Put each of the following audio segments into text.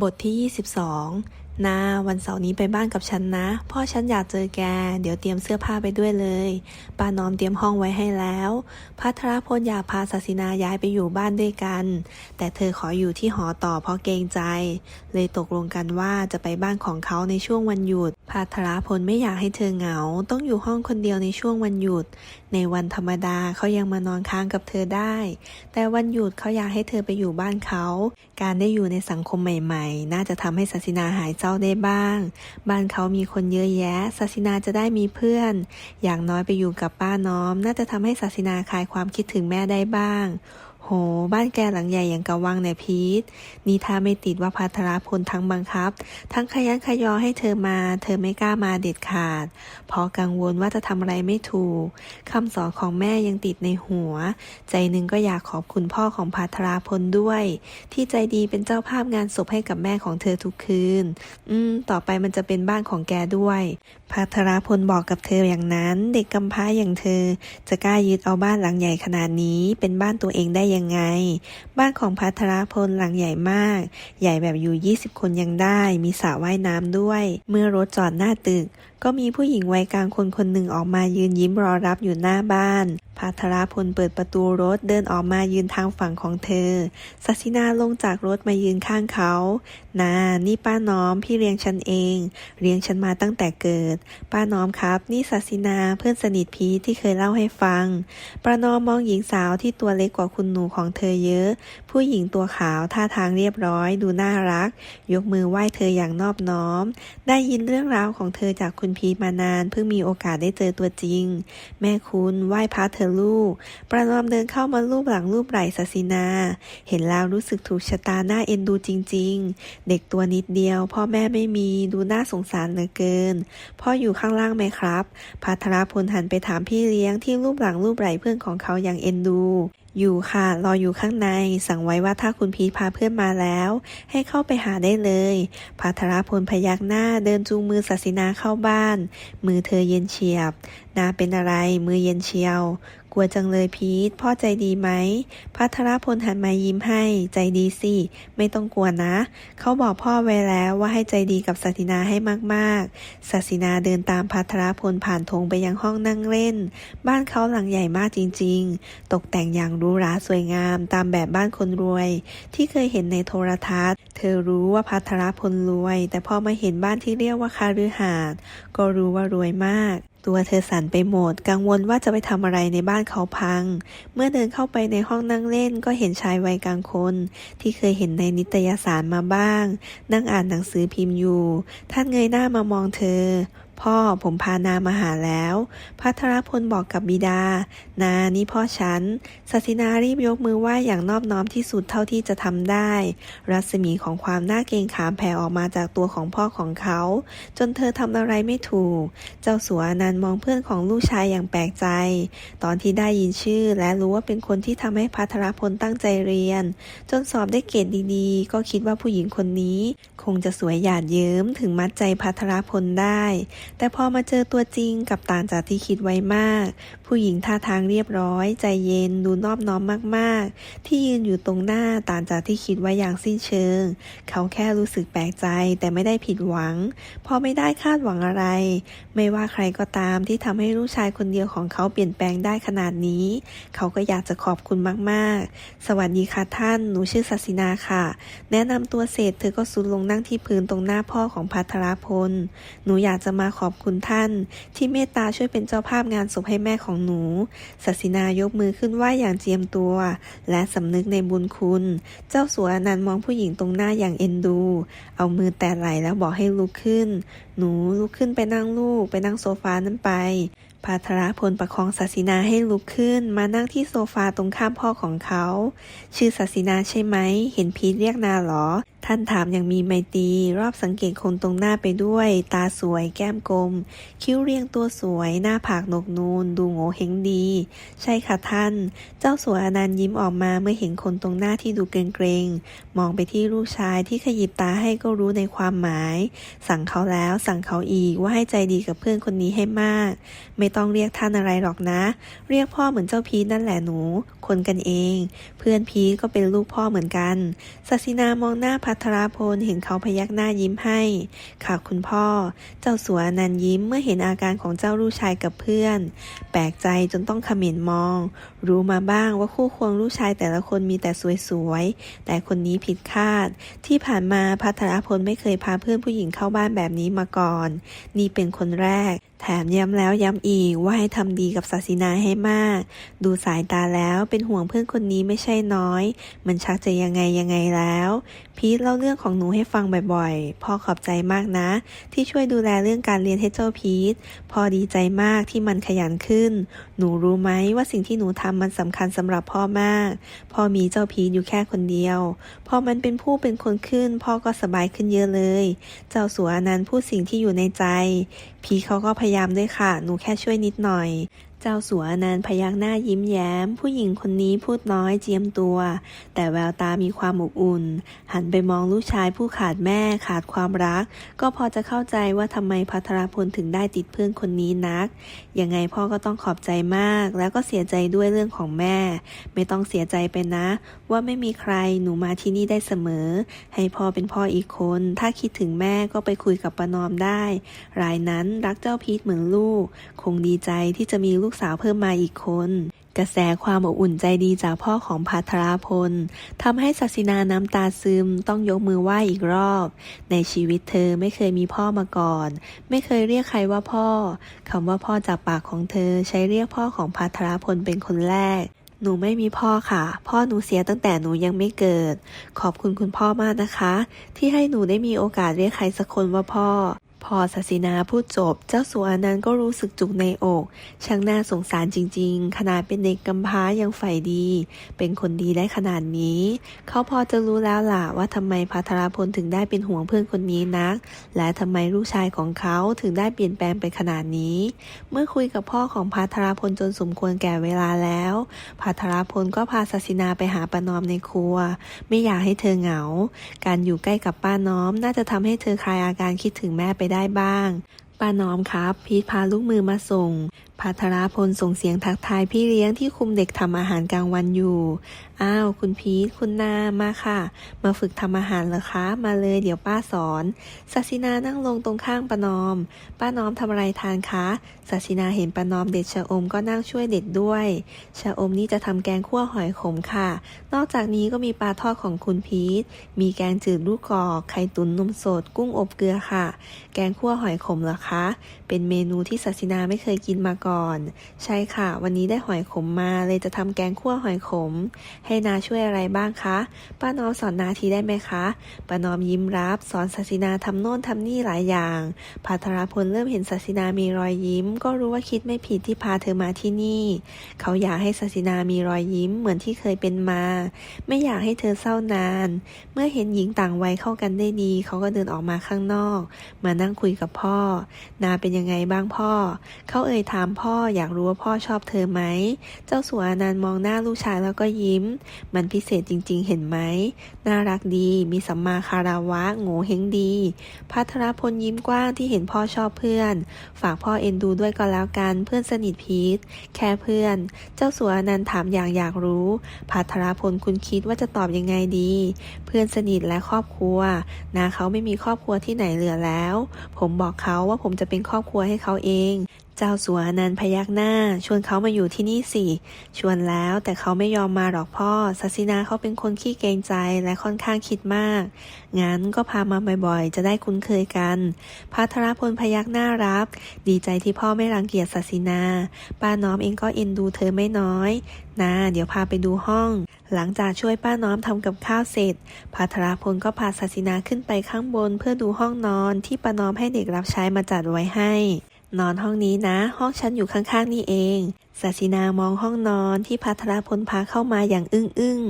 บทที่ 22 นาวันเสาร์นี้ไปบ้านกับฉันนะ พ่อฉันอยากเจอแก เดี๋ยวเตรียมเสื้อผ้าไปด้วยเลยป้านอมเตรียมห้องไว้ให้แล้ว พัทรพลอยากพาศาสินาย้ายไปอยู่บ้านด้วยกัน แต่เธอขออยู่ที่หอต่อเพราะเกรงใจ เลยตกลงกันว่าจะไปบ้านของเขาในช่วงวันหยุด พัทรพลไม่อยากให้เธอเหงา ต้องอยู่ห้องคนเดียวในช่วงวันหยุด ในวันธรรมดาเขายังมานอนค้างกับเธอได้ แต่วันหยุดเขาอยากให้เธอไปอยู่บ้านเขา การได้อยู่ในสังคมใหม่ ๆ น่าจะทำให้ศาสินาหายเจ้าได้บ้าง บ้านเขามีคนเยอะแยะศาสินาจะได้มีเพื่อน อย่างน้อยไปอยู่กับป้าน้อม น่าจะทำให้ศาสินาคลายความคิดถึงแม่ได้บ้าง โห บ้านแกหลังใหญ่อย่างกะวังเนี่ยพีทนี่ถ้าไม่ติดว่าพัทรพลทั้งบังคับ ทั้งขยันขยอให้เธอมา เธอไม่กล้ามาเด็ดขาด เพราะกังวลว่าจะทำอะไรไม่ถูกคำสอนของแม่ยังติดในหัว ใจหนึ่งก็อยากขอบคุณพ่อของพัทราพลด้วย ที่ใจดีเป็นเจ้าภาพงานศพให้กับแม่ของเธอทุกคืน อืม ต่อไปมันจะเป็นบ้านของแกด้วย พัทรพลบอกกับเธออย่างนั้น เด็กกำพร้าอย่างเธอ จะกล้ายึดเอาบ้านหลังใหญ่ขนาดนี้ เป็นบ้านตัวเองได้ยังไง บ้านของพัทรพลหลังใหญ่มาก ใหญ่แบบอยู่ 20 คนยังได้ มีสระว่ายน้ำด้วย เมื่อรถจอดหน้าตึก ก็มีผู้หญิงวัยกลางคนคนหนึ่งออกมายืนยิ้มรอรับอยู่หน้าบ้านพัทรพลเปิดประตูรถเดินออกมายืนทางฝั่งของเธอสัสินาลงจากรถมายืนข้างเขานานี่ป้าน้อมพี่เลี้ยงฉันเอง เลี้ยงฉันมาตั้งแต่เกิด ป้าน้อมครับ นี่สัสินาเพื่อนสนิทพีทที่เคยเล่าให้ฟัง ประนอมมองหญิงสาวที่ตัวเล็กกว่าคุณหนูของเธอเยอะ ผู้หญิงตัวขาวท่าทางเรียบร้อย ดูน่ารัก ยกมือไหว้เธออย่างนอบน้อม ได้ยินเรื่องราวของเธอจากคุณพีมานาน เพิ่งมีโอกาสได้เจอตัวจริง แม่คุณไหว้พระเธอลูก ประนอมเดินเข้ามาลูบหลังลูบไหล่ศาสินา เห็นแล้วรู้สึกถูกชะตาหน้าเอ็นดูจริง ๆ เด็กตัวนิดเดียว พ่อแม่ไม่มีดูน่าสงสารเหลือเกิน พ่ออยู่ข้างล่างไหมครับพัทรพลหันไปถามพี่เลี้ยงที่รูปหลังรูปไหล่เพื่อนของเขาอย่างเอ็นดู อยู่ค่ะ รออยู่ข้างใน สั่งไว้ว่าถ้าคุณพีทพาเพื่อนมาแล้ว ให้เข้าไปหาได้เลยพัทรพลพยักหน้าเดินจูงมือศาสินาเข้าบ้าน มือเธอเย็นเฉียบ นาเป็นอะไร มือเย็นเชียว กลัวจังเลยพีทพ่อใจดีไหมพัทรพลหันมายิ้มให้ ใจดีสิ ไม่ต้องกลัวนะ เขาบอกพ่อไว้แล้วว่าให้ใจดีกับศาสินาให้มากๆศาสินาเดินตามพัทรพลผ่านธงไปยังห้องนั่งเล่น บ้านเขาหลังใหญ่มากจริง ๆ ตกแต่งอย่างหรูหราสวยงามตามแบบบ้านคนรวย ที่เคยเห็นในโทรทัศน์ เธอรู้ว่าพัทรพลรวย แต่พอมาเห็นบ้านที่เรียกว่าคาฤหาสน์ก็รู้ว่ารวยมาก ตัวเธอสั่นไปหมด กังวลว่าจะไปทำอะไรในบ้านเขาพัง เมื่อเดินเข้าไปในห้องนั่งเล่นก็เห็นชายวัยกลางคน ที่เคยเห็นในนิตยสารมาบ้าง นั่งอ่านหนังสือพิมพ์อยู่ ท่านเงยหน้ามามองเธอ พ่อผมพานามาหาแล้ว พัทรพลบอกกับบิดา นานี่พ่อฉันศาสินารีบยกมือไหว้อย่างนอบน้อมที่สุดเท่าที่จะทำได้ รัศมีของความน่าเกรงขามแผ่ออกมาจากตัวของพ่อของเขา จนเธอทำอะไรไม่ถูก เจ้าสัวนันมองเพื่อนของลูกชายอย่างแปลกใจ ตอนที่ได้ยินชื่อและรู้ว่าเป็นคนที่ทำให้พัทรพลตั้งใจเรียน จนสอบได้เกรดดีๆ ก็คิดว่าผู้หญิงคนนี้ คงจะสวยหยาดเยิ้มถึงมัดใจพัทรพลได้แต่พอมาเจอตัวจริงกับต่างจากที่คิดไว้มาก ผู้หญิงท่าทางเรียบร้อย ใจเย็นดูนอบน้อมมากๆ ที่ยืนอยู่ตรงหน้าต่างจากที่คิดไว้อย่างสิ้นเชิง เขาแค่รู้สึกแปลกใจแต่ไม่ได้ผิดหวังเพราะไม่ได้คาดหวังอะไร ไม่ว่าใครก็ตามที่ทำให้ลูกชายคนเดียวของเขาเปลี่ยนแปลงได้ขนาดนี้ เขาก็อยากจะขอบคุณมากๆ สวัสดีค่ะท่าน หนูชื่อศาสินาค่ะ แนะนำตัวเสร็จเธอก็สุดลงนั่งที่พื้นตรงหน้าพ่อของพัทรพล หนูอยากจะมาขอบคุณท่าน ที่เมตตาช่วยเป็นเจ้าภาพงานศพให้แม่ของหนูศาสินายกมือขึ้นไหวอย่างเจียมตัว และสำนึกในบุญคุณ เจ้าสัวนันมองผู้หญิงตรงหน้าอย่างเอ็นดู เอามือแตะไหล่แล้วบอกให้ลุกขึ้น หนูลุกขึ้นไปนั่งลูก ไปนั่งโซฟานั้นไปพาธรพลประคองศาสินาให้ลุกขึ้น มานั่งที่โซฟาตรงข้ามพ่อของเขา ชื่อศาสินาใช่ไหม เห็นพีทเรียกนาเหรอ ท่านถามอย่างมีไมตรีรอบสังเกตคนตรงหน้าไปด้วย ตาสวยแก้มกลม คิ้วเรียงตัวสวย หน้าผากหนกนูน ดูโง่เฮงดี ใช่ค่ะท่าน เจ้าสัวอนันต์ยิ้มออกมาเมื่อเห็นคนตรงหน้าที่ดูเกรงๆ มองไปที่ลูกชายที่ขยิบตาให้ก็รู้ในความหมาย สั่งเขาแล้วสั่งเขาอีกว่าให้ใจดีกับเพื่อนคนนี้ให้มาก ไม่ต้องเรียกท่านอะไรหรอกนะ เรียกพ่อเหมือนเจ้าพีนั่นแหละหนู คนกันเอง เพื่อนพีก็เป็นลูกพ่อเหมือนกันศาสินามองหน้าพัพัทรพลเห็นเขาพยักหน้ายิ้มให้ ค่ะคุณพ่อ เจ้าสัวนันยิ้มเมื่อเห็นอาการของเจ้าลูกชายกับเพื่อน แปลกใจจนต้องเขม็นมอง รู้มาบ้างว่าคู่ควงลูกชายแต่ละคนมีแต่สวยๆ แต่คนนี้ผิดคาด ที่ผ่านมาพัทรพลไม่เคยพาเพื่อนผู้หญิงเข้าบ้านแบบนี้มาก่อน นี่เป็นคนแรก แถมย้ำแล้วย้ำอีกว่าให้ทำดีกับศาสินาให้มาก ดูสายตาแล้วเป็นห่วงเพื่อนคนนี้ไม่ใช่น้อย มันชักจะยังไงยังไงแล้ว พีทเล่าเรื่องของหนูให้ฟังบ่อยๆ พ่อขอบใจมากนะ ที่ช่วยดูแลเรื่องการเรียนให้เจ้าพีทพ่อดีใจมากที่มันขยันขึ้น หนูรู้ไหมว่าสิ่งที่หนูทำมันสำคัญสำหรับพ่อมาก พ่อมีเจ้าพีทอยู่แค่คนเดียว พอมันเป็นผู้เป็นคนขึ้น พ่อก็สบายขึ้นเยอะเลย เจ้าสัวนั้นพูดสิ่งที่อยู่ในใจ พีทเขาก็พยายามด้วยค่ะ หนูแค่ช่วยนิดหน่อย เจ้าสัวอนันต์พยักหน้ายิ้มแย้ม ผู้หญิงคนนี้พูดน้อยเจียมตัว แต่แววตามีความอบอุ่น หันไปมองลูกชายผู้ขาดแม่ขาดความรัก ก็พอจะเข้าใจว่าทำไมพัทรพลถึงได้ติดเพื่อนคนนี้นัก ยังไงพ่อก็ต้องขอบใจมาก แล้วก็เสียใจด้วยเรื่องของแม่ ไม่ต้องเสียใจไปนะ ว่าไม่มีใครหนูมาที่นี่ได้เสมอ ให้พ่อเป็นพ่ออีกคน ถ้าคิดถึงแม่ก็ไปคุยกับปนอมได้ รายนั้นรักเจ้าพีทเหมือนลูก คงดีใจที่จะมีลูกสาวเพิ่มมาอีกคนกระแสความอบอุ่นใจดีจากพ่อของพัทราพลทำให้ศาสินาน้ำตาซึมต้องยกมือไหว้อีกรอบ ในชีวิตเธอไม่เคยมีพ่อมาก่อน ไม่เคยเรียกใครว่าพ่อคำว่าพ่อจากปากของเธอใช้เรียกพ่อของพัทราพลเป็นคนแรก หนูไม่มีพ่อค่ะ พ่อหนูเสียตั้งแต่หนูยังไม่เกิด ขอบคุณคุณพ่อมากนะคะ ที่ให้หนูได้มีโอกาสเรียกใครสักคนว่าพ่อ พอศาสินาพูดจบ เจ้าสัวนันต์ก็รู้สึกจุกในอก ช่างน่าสงสารจริงๆ ขนาดเป็นเด็กกำพร้ายังใฝ่ดี เป็นคนดีได้ขนาดนี้ เขาพอจะรู้แล้วล่ะว่าทำไมพัทรพลถึงได้เป็นห่วงเพื่อนคนนี้นัก และทำไมลูกชายของเขาถึงได้เปลี่ยนแปลงไปขนาดนี้ เมื่อคุยกับพ่อของพัทรพลจนสมควรแก่เวลาแล้วพัทรพลก็พาศาสินาไปหาป้านอมในครัว ไม่อยากให้เธอเหงา การอยู่ใกล้กับป้าน้อมน่าจะทำให้เธอคลายอาการคิดถึงแม่ไปได้บ้าง ป้าน้อมครับ พีทพาลูกมือมาส่ง พัทรพลส่งเสียงทักทายพี่เลี้ยงที่คุมเด็กทำอาหารกลางวันอยู่ อ้าว คุณพีทคุณนามาค่ะ มาฝึกทำอาหารเหรอคะ มาเลยเดี๋ยวป้าสอนศาสินานั่งลงตรงข้างป้านอม ป้าน้อมทำอะไรทานคะศาสินาเห็นป้านอมเด็ดชะอมก็นั่งช่วยเด็ดด้วย ชะอมนี่จะทำแกงคั่วหอยขมค่ะ นอกจากนี้ก็มีปลาทอดของคุณพีทมีแกงจืดลูกกอกไข่ตุ๋นนมสด กุ้งอบเกลือค่ะ แกงคั่วหอยขมเหรอคะ เป็นเมนูที่ศาสินาไม่เคยกินมาก่อนใช่ค่ะ วันนี้ได้หอยขมมาเลยจะทำแกงคั่วหอยขม ให้นาช่วยอะไรบ้างคะ ป้าน้อมสอนนาทีได้ไหมคะ ป้าน้อมยิ้มรับ สอนศาสินาทำโน่นทำนี่หลายอย่างพัทรพลเริ่มเห็นศาสินามีรอยยิ้ม ก็รู้ว่าคิดไม่ผิดที่พาเธอมาที่นี่ เขาอยากให้ศาสินามีรอยยิ้มเหมือนที่เคยเป็นมา ไม่อยากให้เธอเศร้านาน เมื่อเห็นหญิงต่างวัยเข้ากันได้ดี เขาก็เดินออกมาข้างนอก มานั่งคุยกับพ่อ นาเป็นยังไงบ้างพ่อ เขาเอ่ยถามพ่อพ่อยากรู้ว่าพ่อชอบเธอไหม เจ้าสัวอนันต์มองหน้าลูกชายแล้วก็ยิ้ม มันพิเศษจริง ๆ เห็นไหม น่ารักดี มีสัมมาคาราวะโง่เฮงดี พัทรพลยิ้มกว้างที่เห็นพ่อชอบเพื่อน ฝากพ่อเอ็นดูด้วยก็แล้วกัน เพื่อนสนิทพีท แค่เพื่อน เจ้าสัวอนันต์ถามอย่างอยากรู้ พัทรพลคุณคิดว่าจะตอบยังไงดี เพื่อนสนิทและครอบครัว นาเขาไม่มีครอบครัวที่ไหนเหลือแล้ว ผมบอกเขาว่าผมจะเป็นครอบครัวให้เขาเอง เจ้าสัวนันพยักหน้า ชวนเขามาอยู่ที่นี่สิ ชวนแล้วแต่เขาไม่ยอมมาหรอกพ่อศาสินาเขาเป็นคนขี้เกรงใจและค่อนข้างคิดมาก งั้นก็พามาบ่อยๆ จะได้คุ้นเคยกันพัทรพลพยักหน้ารับ ดีใจที่พ่อไม่รังเกียจศาสินา ป้าน้อมเองก็เอ็นดูเธอไม่น้อยนะเดี๋ยวพาไปดูห้อง หลังจากช่วยป้าน้อมทำกับข้าวเสร็จพัทรพลก็พาศาสินาขึ้นไปข้างบนเพื่อดูห้องนอนที่ป้าน้อมให้เด็กรับใช้มาจัดไว้ให้ นอนห้องนี้นะ ห้องฉันอยู่ข้างๆนี่เองศาสินามองห้องนอนที่พัทรพลพาเข้ามาอย่างอึ้งอึ้ง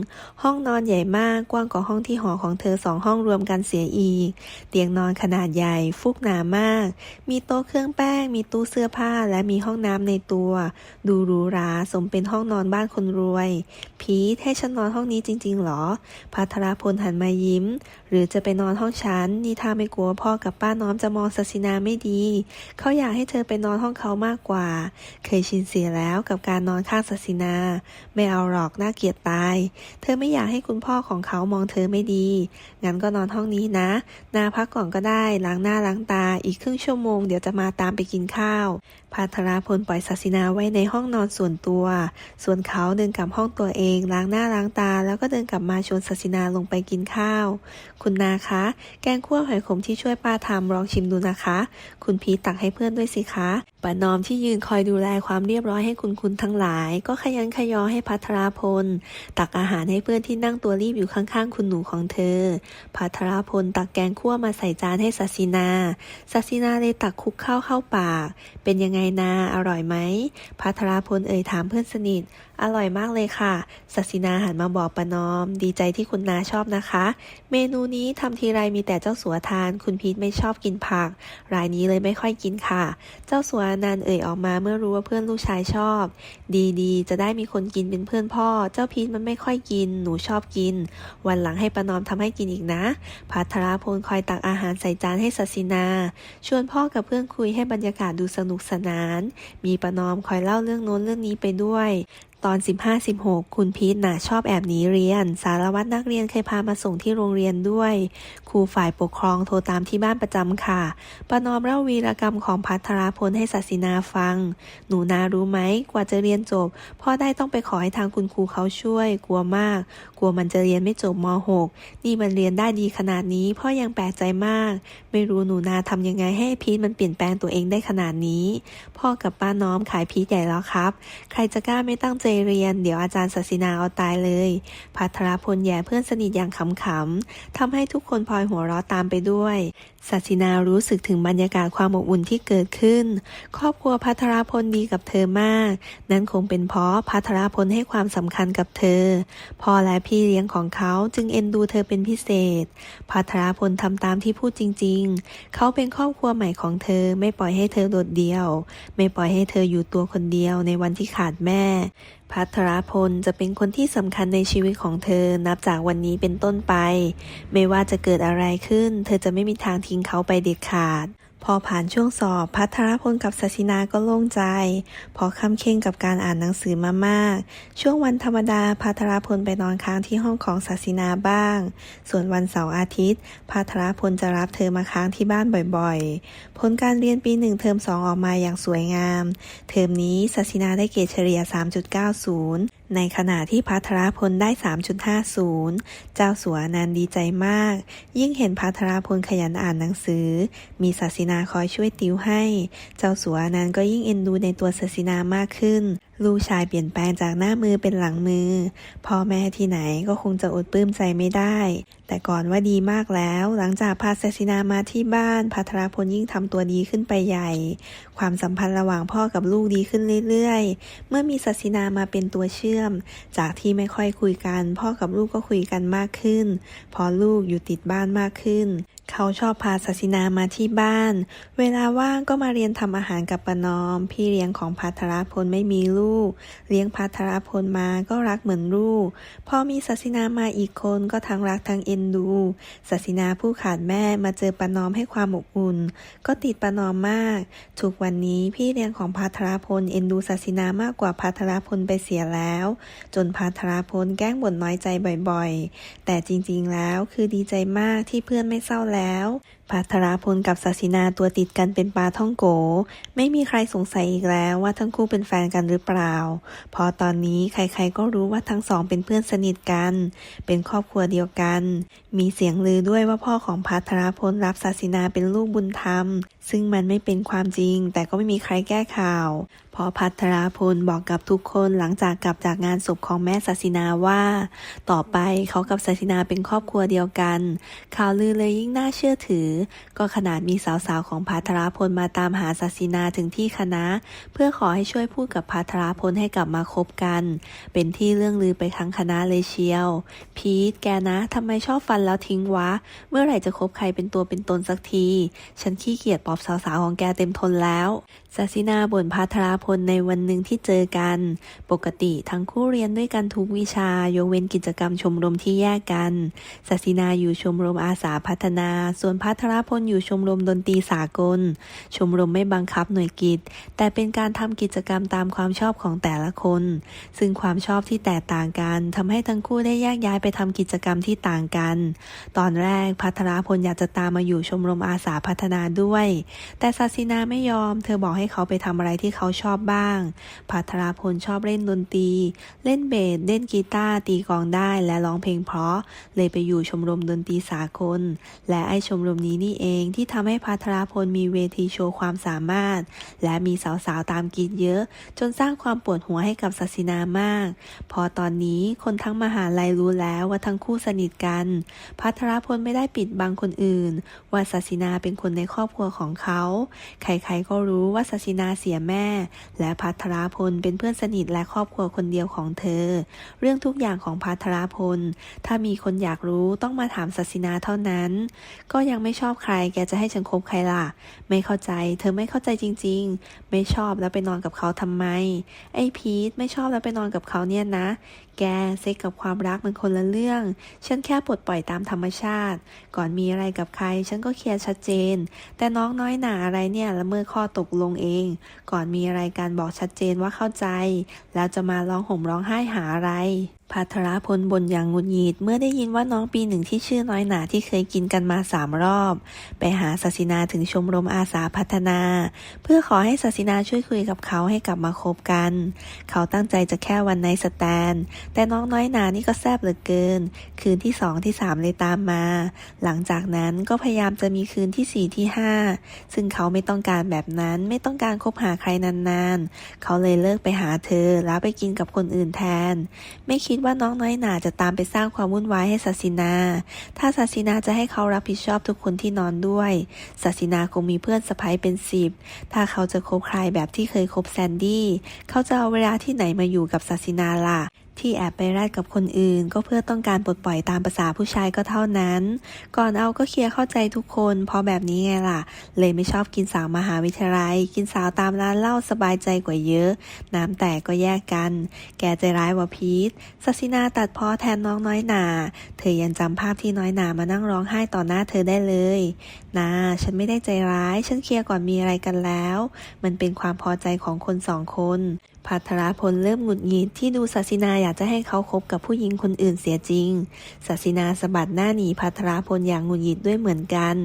ห้องนอนใหญ่มากกว้างกว่าห้องที่หอของเธอสองห้องรวมกันเสียอีก เตียงนอนขนาดใหญ่ฟุกหนามาก มีโต๊ะเครื่องแป้ง มีตู้เสื้อผ้าและมีห้องน้ำในตัว ดูหรูหราสมเป็นห้องนอนบ้านคนรวย พีทให้ฉันนอนห้องนี้จริง ๆ หรอ พัทรพลหันมายิ้ม หรือจะไปนอนห้องฉันนี่ถ้าไม่กลัวพ่อกับป้าน้อมจะมองศาสินาไม่ดี เขาอยากให้เธอไปนอนห้องเขามากกว่า เคยชินเสียแล้วแล้วกับการนอนข้างศาสินา ไม่เอาหรอกน่าเกลียดตาย เธอไม่อยากให้คุณพ่อของเขามองเธอไม่ดี งั้นก็นอนห้องนี้นะ นาพักก่อนก็ได้ ล้างหน้าล้างตา อีกครึ่งชั่วโมงเดี๋ยวจะมาตามไปกินข้าวพัทราพลปล่อยศาสินาไว้ในห้องนอนส่วนตัว ส่วนเขาเดินกลับห้องตัวเอง ล้างหน้าล้างตา แล้วก็เดินกลับมาชวนศาสินาลงไปกินข้าว คุณนาคะ แกงคั่วหอยขมที่ช่วยป้าทำลองชิมดูนะคะ คุณพีตักให้เพื่อนด้วยสิคะ ป้านอมที่ยืนคอยดูแลความเรียบร้อยให้คุณคุณทั้งหลาย ก็ขยันขยอให้พัทราพล ตักอาหารให้เพื่อนที่นั่งตัวรีบอยู่ข้างๆ คุณหนูของเธอ พัทราพลตักแกงคั่วมาใส่จานให้สัสินาสัสินาเลยตักคุกข้าวเข้าปาก เป็นยังไงนาอร่อยไหมพัทราพลเอ่ยถามเพื่อนสนิท อร่อยมากเลยค่ะสัสินาหันมาบอกประนอม ดีใจที่คุณนาชอบนะคะ เมนูนี้ทำทีไรมีแต่เจ้าสัวทาน คุณพีทไม่ชอบกินผัก รายนี้เลยไม่ค่อยกินค่ะ เจ้าสัวนันเอ่ยออกมาเมื่อรู้ว่าเพื่อนลูกชายชอบ ดีๆ จะได้มีคนกินเป็นเพื่อนพ่อ เจ้าพีทมันไม่ค่อยกิน หนูชอบกิน วันหลังให้ประนอมทำให้กินอีกนะพัทราพลคอยตักอาหารใส่จานให้สัสินา ชวนพ่อกับเพื่อนคุยให้บรรยากาศดูสนุกสนาน มีประนอมคอยเล่าเรื่องโน้นเรื่องนี้ไปด้วย ตอน 15-16 คุณพีทน่ะชอบแอบหนีเรียน สารวัตรนักเรียนเคยพามาส่งที่โรงเรียนด้วย ครูฝ่ายปกครองโทรตามที่บ้านประจำค่ะ ประนอมเล่าวีรกรรมของพัทราพลให้ศาสินาฟัง หนูนารู้ไหม กว่าจะเรียนจบ พ่อได้ต้องไปขอให้ทางคุณครูเขาช่วย กลัวมาก ลัวมันจะเรียนไม่จบม .6 นี่มันเรียนได้ดีขนาดนี้ พ่อยังแปลกใจมาก ไม่รู้หนูนาทำยังไงให้พีทมันเปลี่ยนแปลงตัวเองได้ขนาดนี้ พ่อกับป้าน้อมขายพีทใหญ่แล้วครับ ใครจะกล้าไม่ตั้งใจเรียน เดี๋ยวอาจารย์ศาสินาเอาตายเลยพัทรพลแย่เพื่อนสนิทอย่างขำๆทำให้ทุกคนพลอยหัวเราะตามไปด้วยศาสินารู้สึกถึงบรรยากาศความอบอุ่นที่เกิดขึ้น ครอบครัวพัทรพลดีกับเธอมาก นั่นคงเป็นเพราะพัทรพลให้ความสำคัญกับเธอ พ่อและพีที่เลี้ยงของเขาจึงเอ็นดูเธอเป็นพิเศษพัทรพลทำตามที่พูดจริง ๆ เขาเป็นครอบครัวใหม่ของเธอไม่ปล่อยให้เธอโดดเดี่ยว ไม่ปล่อยให้เธออยู่ตัวคนเดียวในวันที่ขาดแม่พัทรพลจะเป็นคนที่สำคัญในชีวิตของเธอนับจากวันนี้เป็นต้นไป ไม่ว่าจะเกิดอะไรขึ้น เธอจะไม่มีทางทิ้งเขาไปเด็ดขาด พอผ่านช่วงสอบพัทรพลกับศาสินาก็โล่งใจ พอค้ำเข่งกับการอ่านหนังสือมามาก ช่วงวันธรรมดาพัทรพลไปนอนค้างที่ห้องของศาสินาบ้าง ส่วนวันเสาร์อาทิตย์พัทรพลจะรับเธอมาค้างที่บ้านบ่อยๆ ผลการเรียนปีหนึ่งเทอมสองออกมาอย่างสวยงาม เทอมนี้ศาสินาได้เกรดเฉลี่ย 3.90 ในขณะที่พัทรพลได้ 3.50 เจ้าสัวนันดีใจมาก ยิ่งเห็นพัทรพลขยันอ่านหนังสือ มีศาสินาคอยช่วยติวให้ เจ้าสัวนันก็ยิ่งเอ็นดูในตัวศาสินามากขึ้น ลูกชายเปลี่ยนแปลงจากหน้ามือเป็นหลังมือ พ่อแม่ที่ไหนก็คงจะอดปลื้มใจไม่ได้ แต่ก่อนว่าดีมากแล้ว หลังจากพาศาสินามาที่บ้านพัทรพลยิ่งทำตัวดีขึ้นไปใหญ่ ความสัมพันธ์ระหว่างพ่อกับลูกดีขึ้นเรื่อยๆ เมื่อมีศาสินามาเป็นตัวเชื่อม จากที่ไม่ค่อยคุยกัน พ่อกับลูกก็คุยกันมากขึ้น พอลูกอยู่ติดบ้านมากขึ้น เขาชอบพาศาสินามาที่บ้าน เวลาว่างก็มาเรียนทำอาหารกับปนอม พี่เลี้ยงของพัทรพลไม่มีลูก เลี้ยงพัทรพลมาก็รักเหมือนลูก พอมีศาสินามาอีกคนก็ทั้งรักทั้งเอ็นดูศาสินาผู้ขาดแม่มาเจอปนอมให้ความอบอุ่น ก็ติดปนอมมากทุกวันนี้พี่เลี้ยงของพัทรพลเอ็นดูศาสินามากกว่าพัทรพลไปเสียแล้ว จนพัทรพลแกล้งบ่นน้อยใจบ่อยๆ แต่จริงๆแล้วคือดีใจมากที่เพื่อนไม่เศร้าแล้ว พัทรพลกับศาสินาตัวติดกันเป็นปลาท่องโก ไม่มีใครสงสัยอีกแล้วว่าทั้งคู่เป็นแฟนกันหรือเปล่า พอตอนนี้ใครๆก็รู้ว่าทั้งสองเป็นเพื่อนสนิทกัน เป็นครอบครัวเดียวกัน มีเสียงลือด้วยว่าพ่อของพัทรพลรับศาสินาเป็นลูกบุญธรรม ซึ่งมันไม่เป็นความจริง แต่ก็ไม่มีใครแก้ข่าว พอพัทรพลบอกกับทุกคนหลังจากกลับจากงานศพของแม่ศาสินาว่า ต่อไปเขากับศาสินาเป็นครอบครัวเดียวกัน ข่าวลือเลยยิ่งน่าเชื่อถือก็ขนาดมีสาวๆของพัทรพลมาตามหาศาสินาถึงที่คณะ เพื่อขอให้ช่วยพูดกับพัทรพลให้กลับมาคบกัน เป็นที่เรื่องลือไปทั้งคณะเลยเชียว พีทแกนะทำไมชอบฟันแล้วทิ้งวะ เมื่อไหร่จะคบใครเป็นตัวเป็นตนสักที ฉันขี้เกียจปอบสาวๆของแกเต็มทนแล้ว ศาสินาบ่นพัทรพลในวันหนึ่งที่เจอกัน ปกติทั้งคู่เรียนด้วยกันทุกวิชา ยกเว้นกิจกรรมชมรมที่แยกกันศาสินาอยู่ชมรมอาสาพัฒนา ส่วนพัทรรพลอยู่ชมรมดนตรีสากล ชมรมไม่บังคับหน่วยกิจ แต่เป็นการทำกิจกรรมตามความชอบของแต่ละคน ซึ่งความชอบที่แตกต่างกันทำให้ทั้งคู่ได้แยกย้ายไปทำกิจกรรมที่ต่างกัน ตอนแรกพัทรพลอยากจะตามมาอยู่ชมรมอาสาพัฒนาด้วย แต่ศาสินาไม่ยอม เธอบอกให้เขาไปทำอะไรที่เขาชอบบ้างพัทราพลชอบเล่นดนตรี เล่นเบสเล่นกีตาร์ตีกลองได้และร้องเพลงเพราะ เลยไปอยู่ชมรมดนตรีสากล และไอชมรมนี้นี่เองที่ทำให้พัทราพลมีเวทีโชว์ความสามารถ และมีสาวๆตามกรีดเยอะ จนสร้างความปวดหัวให้กับศาสินามาก พอตอนนี้คนทั้งมหาลัยรู้แล้วว่าทั้งคู่สนิทกันพัทราพลไม่ได้ปิดบังคนอื่น ว่าศาสินาเป็นคนในครอบครัวของเขา ใครๆก็รู้ว่าศาสินาเสียแม่ และพัทราพลเป็นเพื่อนสนิทและครอบครัวคนเดียวของเธอ เรื่องทุกอย่างของพัทราพล ถ้ามีคนอยากรู้ต้องมาถามศาสินาเท่านั้น ก็ยังไม่ชอบใครแกจะให้ฉันคบใครล่ะ ไม่เข้าใจ เธอไม่เข้าใจจริง ๆ ไม่ชอบแล้วไปนอนกับเขาทำไม ไอ้พีทไม่ชอบแล้วไปนอนกับเขาเนี่ยนะแกเซ็กกับความรักมันคนละเรื่อง ฉันแค่ปลดปล่อยตามธรรมชาติ ก่อนมีอะไรกับใคร ฉันก็เคลียร์ชัดเจน แต่น้องน้อยหนาอะไรเนี่ยละเมิดข้อตกลงเอง ก่อนมีอะไรการบอกชัดเจนว่าเข้าใจ แล้วจะมาร้องห่มร้องไห้หาอะไร พัทรพลบนอย่างงุดหงิดเมื่อได้ยินว่าน้องปีหนึ่งที่ชื่อน้อยหนาที่เคยกินกันมาสามรอบ ไปหาศาสินาถึงชมรมอาสาพัฒนา เพื่อขอให้ศาสินาช่วยคุยกับเขาให้กลับมาคบกัน เขาตั้งใจจะแค่วันไนสแตน แต่น้องน้อยหนานี่ก็แซบเหลือเกิน คืนที่สองที่สามเลยตามมา หลังจากนั้นก็พยายามจะมีคืนที่สี่ที่ห้าซึ่งเขาไม่ต้องการแบบนั้นไม่ต้องการคบหาใครนานๆ เขาเลยเลิกไปหาเธอแล้วไปกินกับคนอื่นแทน ไม่คิดว่าน้องน้อยหนาจะตามไปสร้างความวุ่นวายให้ศาสินา ถ้าศาสินาจะให้เขารับผิดชอบทุกคนที่นอนด้วยศาสินาคงมีเพื่อนสะพ้ยเป็นสิบ ถ้าเขาจะคบใครแบบที่เคยคบแซนดี้ เขาจะเอาเวลาที่ไหนมาอยู่กับศาสินาล่ะ ที่แอบไปแรดกับคนอื่น ก็เพื่อต้องการปลดปล่อยตามภาษาผู้ชายก็เท่านั้น ก่อนเอาก็เคลียร์เข้าใจทุกคนเพราะแบบนี้ไงล่ะ เลยไม่ชอบกินสาวมหาวิทยาลัย กินสาวตามร้านเหล้าสบายใจกว่าเยอะ น้ำแตกก็แยกกัน แกใจร้ายว่าพีทศาสินาตัดพ้อแทนน้องน้อยหนา เธอยังจำภาพที่น้อยหนามานั่งร้องไห้ต่อหน้าเธอได้เลยนาฉันไม่ได้ใจร้าย ฉันเคลียร์ก่อนมีอะไรกันแล้ว มันเป็นความพอใจของคนสองคน พัทรพลเริ่มหงุดหงิดที่ดูศาสินาอยากจะให้เขาคบกับผู้หญิงคนอื่นเสียจริงศาสินาสะบัดหน้าหนีพัทรพลอย่างหงุดหงิดด้วยเหมือนกัน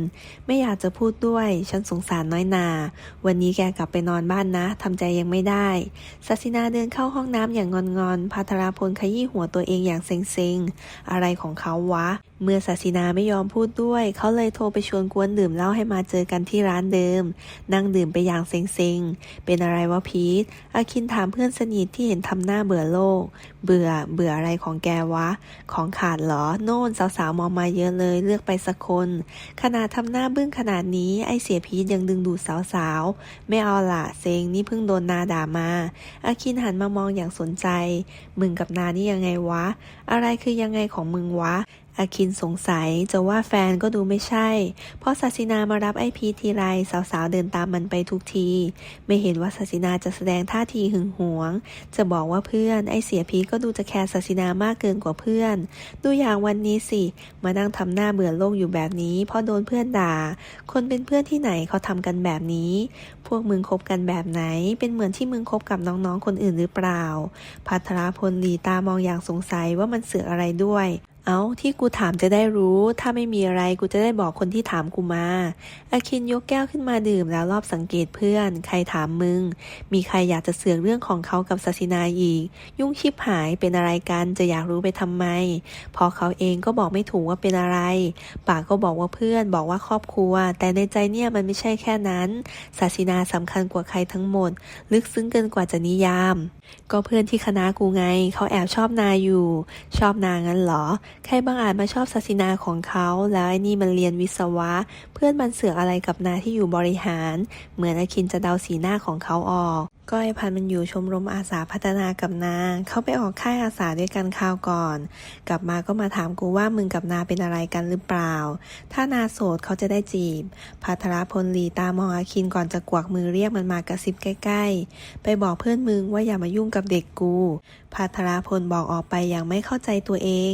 ไม่อยากจะพูดด้วย ฉันสงสารน้อยนา วันนี้แกกลับไปนอนบ้านนะทำใจยังไม่ได้ศาสินาเดินเข้าห้องน้ำอย่างงอนๆพัทรพลขยี้หัวตัวเองอย่างเซ็งๆ อะไรของเขาวะ เมื่อศาสินาไม่ยอมพูดด้วย เขาเลยโทรไปชวนกวนดื่มเหล้าให้มาเจอกันที่ร้านเดิม นั่งดื่มไปอย่างเซ็งๆ เป็นอะไรวะพีทอาคินถามเพื่อนสนิทที่เห็นทำหน้าเบื่อโลก เบื่อ เบื่ออะไรของแกวะ ของขาดเหรอ โน่นสาวๆมองมาเยอะเลย เลือกไปสักคน ขนาดทำหน้าบึ้งขนาดนี้ ไอเสียพีทยังดึงดูดสาวๆ ไม่เอาละเซ็งนี่เพิ่งโดนนาด่ามา อาคินหันมามองอย่างสนใจ มึงกับนานี่ยังไงวะ อะไรคือยังไงของมึงวะ อาคินสงสัยจะว่าแฟนก็ดูไม่ใช่ เพราะศาสินามารับไอพีทีไรสาวๆเดินตามมันไปทุกที ไม่เห็นว่าศาสินาจะแสดงท่าทีหึงหวง จะบอกว่าเพื่อนไอเสียพีก็ดูจะแคร์ศาสินามากเกินกว่าเพื่อน ดูอย่างวันนี้สิ มานั่งทำหน้าเบื่อโลกอยู่แบบนี้ เพราะโดนเพื่อนด่า คนเป็นเพื่อนที่ไหนเขาทำกันแบบนี้ พวกมึงคบกันแบบไหน เป็นเหมือนที่มึงคบกับน้องๆคนอื่นหรือเปล่า พัทรพลหลีตามองอย่างสงสัยว่ามันเสือกอะไรด้วย เอาที่กูถามจะได้รู้ ถ้าไม่มีอะไรกูจะได้บอกคนที่ถามกูมาอาคินยกแก้วขึ้นมาดื่มแล้วรอบสังเกตเพื่อน ใครถามมึง มีใครอยากจะเสือกเรื่องของเขากับศาสินาอีก ยุ่งชิบหายเป็นอะไรกันจะอยากรู้ไปทำไม พอเขาเองก็บอกไม่ถูกว่าเป็นอะไร ปากก็บอกว่าเพื่อนบอกว่าครอบครัว แต่ในใจเนี่ยมันไม่ใช่แค่นั้นศาสินาสำคัญกว่าใครทั้งหมด ลึกซึ้งเกินกว่าจะนิยาม ก็เพื่อนที่คณะกูไง เขาแอบชอบนาอยู่ ชอบนางั้นเหรอใครบางอาจมาชอบศาสินาของเขา แล้วไอ้นี่มันเรียนวิศวะ เพื่อนมันเสือกอะไรกับนาที่อยู่บริหาร เหมือนอาคินจะเดาสีหน้าของเขาออก ก้อยพันมันอยู่ชมรมอาสาพัฒนากับนาเขาไปออกค่ายอาสาด้วยกันคราวก่อน กลับมาก็มาถามกูว่ามึงกับนาเป็นอะไรกันหรือเปล่า ถ้านาโสดเขาจะได้จีบพัทรพลลีตามองอาคินก่อนจะกวักมือเรียกมันมากระซิบใกล้ๆ ไปบอกเพื่อนมึงว่าอย่ามายุ่งกับเด็กกูพัทรพลบอกออกไปอย่างไม่เข้าใจตัวเอง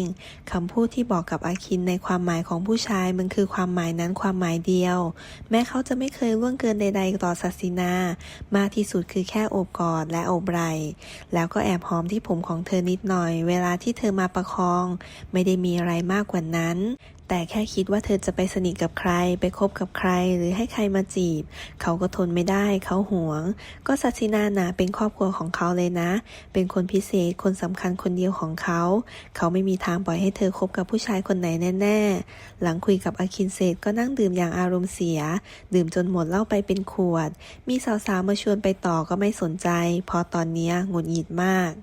คำพูดที่บอกกับอาคินในความหมายของผู้ชายมันคือความหมายนั้นความหมายเดียว แม้เขาจะไม่เคยล่วงเกินใด ๆ ต่อศาสินา มากที่สุดคือแค่โอบกอดและโอบไหล่แล้วก็แอบหอมที่ผมของเธอนิดหน่อย เวลาที่เธอมาประคอง ไม่ได้มีอะไรมากกว่านั้น แต่แค่คิดว่าเธอจะไปสนิทกับใคร ไปคบกับใคร หรือให้ใครมาจีบ เขาก็ทนไม่ได้ เขาหวง ก็ศาสินานะเป็นครอบครัวของเขาเลยนะ เป็นคนพิเศษ คนสำคัญคนเดียวของเขา เขาไม่มีทางปล่อยให้เธอคบกับผู้ชายคนไหนแน่ ๆ หลังคุยกับอาคินเสร็จก็นั่งดื่มอย่างอารมณ์เสีย ดื่มจนหมดเหล้าไปเป็นขวด มีสาวๆมาชวนไปต่อก็ไม่สนใจพราะตอนนี้หงุดหงิดมาก